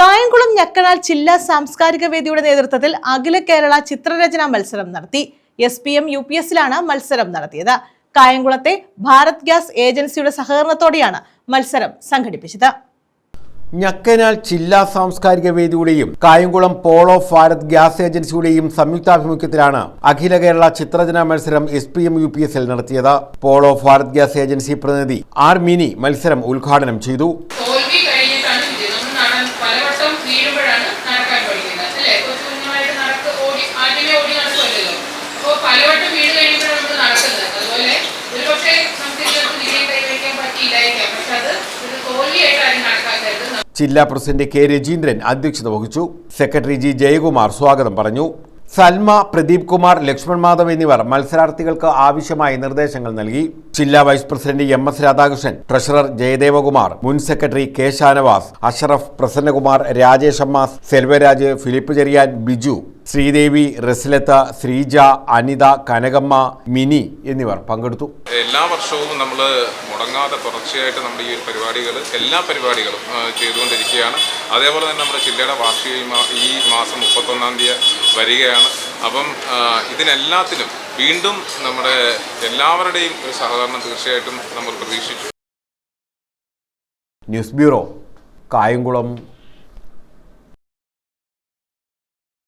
കായംകുളം ഞക്കനാൽ ജില്ലാ സാംസ്കാരിക വേദിയുടെ നേതൃത്വത്തിൽ അഖില കേരള ചിത്രരചനാ മത്സരം നടത്തി. S P M U P എസിലാണ് മത്സരം നടത്തിയത്. കായംകുളത്തെ ഭാരത് ഗ്യാസ് ഏജൻസിയുടെ സഹകരണത്തോടെയാണ് മത്സരം സംഘടിപ്പിച്ചത്. ഞക്കനാൽ ജില്ലാ സാംസ്കാരിക വേദിയുടെയും കായംകുളം പോളോ ഭാരത് ഗ്യാസ് ഏജൻസിയുടെയും സംയുക്താഭിമുഖ്യത്തിലാണ് അഖില കേരള ചിത്രരചനാ മത്സരം S P M U P എസിൽ നടത്തിയത്. പോളോ ഭാരത് ഗ്യാസ് ഏജൻസി പ്രതിനിധി ആർ മിനി മത്സരം ഉദ്ഘാടനം ചെയ്തു തോൽവി കഴിഞ്ഞിട്ടാണ് വിജയം നമ്മൾ നടൻ പലവട്ടം വീഴുമ്പോഴാണ് നടക്കാൻ പഠിക്കുന്നത് അല്ലേ? കൊച്ചു കുഞ്ഞുങ്ങളായിട്ട് നടക്ക് ഓടി ആദ്യമേ ഓടി നടക്കുമല്ലോ അപ്പോൾ പലവട്ടം വീട് കഴിയുമ്പോഴാണ് നമ്മൾ നടക്കുന്നത്. അതുപോലെ ഒരുപക്ഷെ നമുക്ക് ഇതിനകത്ത് വിജയം കൈവരിക്കാൻ പറ്റിയില്ലായിരിക്കാം. പക്ഷെ അത് ഒരു തോൽവിയായിട്ടാണ് നടക്കാത്തത് ജില്ലാ പ്രസിഡന്റ് കെ രജീന്ദ്രൻ അധ്യക്ഷത വഹിച്ചു. സെക്രട്ടറി ജി ജയകുമാർ സ്വാഗതം പറഞ്ഞു. സൽമ പ്രദീപ് കുമാർ ലക്ഷ്മൺ മാധവ് എന്നിവർ മത്സരാർത്ഥികൾക്ക് ആവശ്യമായ നിർദ്ദേശങ്ങൾ നൽകി. ജില്ലാ vice president M S Radhakrishnan treasurer Jayadevakumar മുൻ secretary K Shanavas Ashraf Prasannakumar Rajesh Ammas Selvaraj Philip Cherian Biju Sreedevi Raslatha Sreeja Anitha Kanakamma Mini എന്നിവർ പങ്കെടുത്തു. എല്ലാ വർഷവും നമ്മൾ മുടങ്ങാതെ തുടർച്ചയായിട്ട് നമ്മുടെ ഈ പരിപാടികൾ എല്ലാ പരിപാടികളും ചെയ്തുകൊണ്ടിരിക്കുകയാണ്. അതേപോലെ തന്നെ നമ്മുടെ ജില്ലയുടെ വാർഷിക ഈ മാസം മുപ്പത്തൊന്നാം തീയതി വരികയാണ്. അപ്പം ഇതിനെല്ലാത്തിലും വീണ്ടും നമ്മുടെ എല്ലാവരുടെയും ഒരു സഹകരണം തീർച്ചയായിട്ടും നമ്മൾ പ്രതീക്ഷിച്ചു. News bureau Kayamkulam.